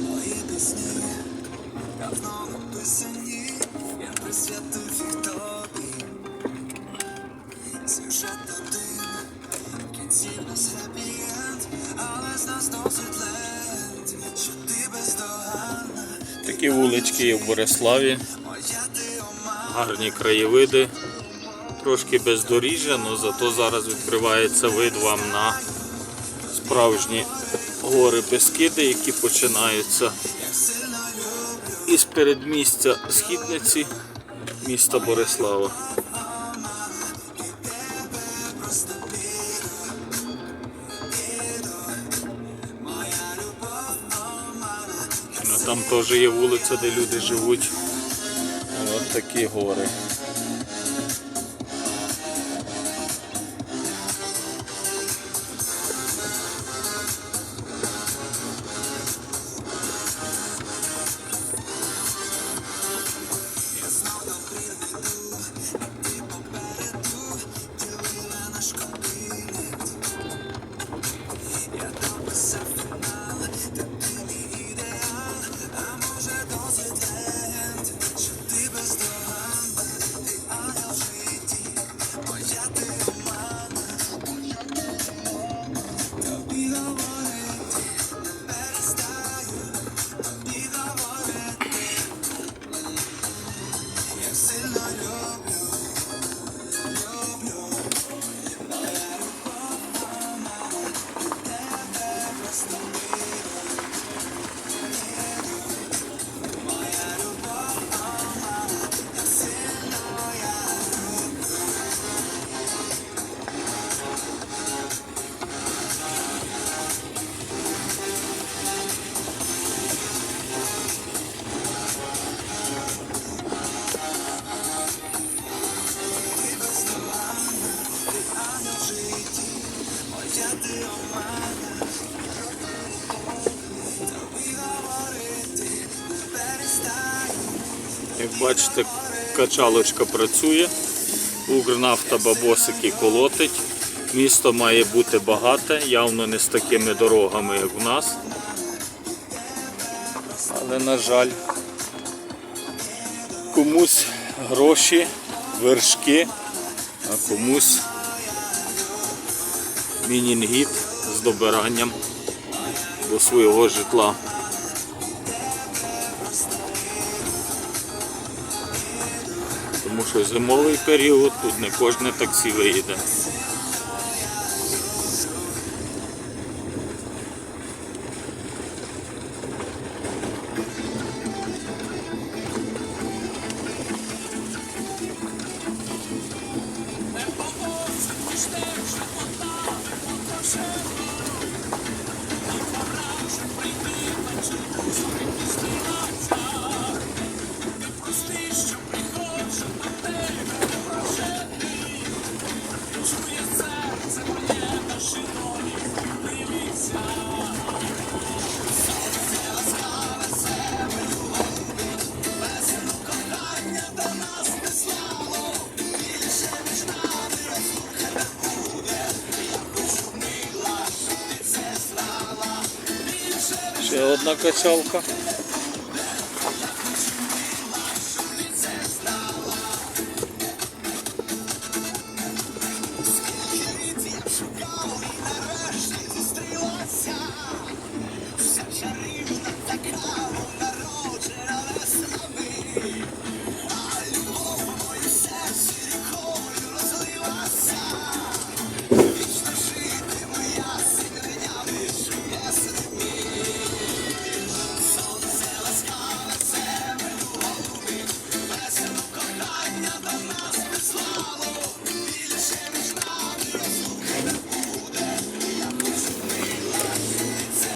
Мої пісні давно написані, я присвятив їх тобі. Сюжет один, кінці в нас хеппі-енд, але з нас досить лент, що ти бездоганна, Такі вулички в Бориславі, гарні краєвиди, трошки бездоріжжя, але зато зараз відкривається вид вам на справжні гори Бескиди, які починаються із передмістя східниці міста Борислава. Ну, Там теж є вулиця, де люди живуть. Ось такі гори. Бачите, качалочка працює, Укрнафта бабосики колотить. Місто має бути багате, явно не з такими дорогами, як в нас. Але, на жаль, комусь гроші, вершки, а комусь мінінгіт з добиранням до свого житла. Тому що зимовий період тут не кожне таксі виїде. Ще одна качалка.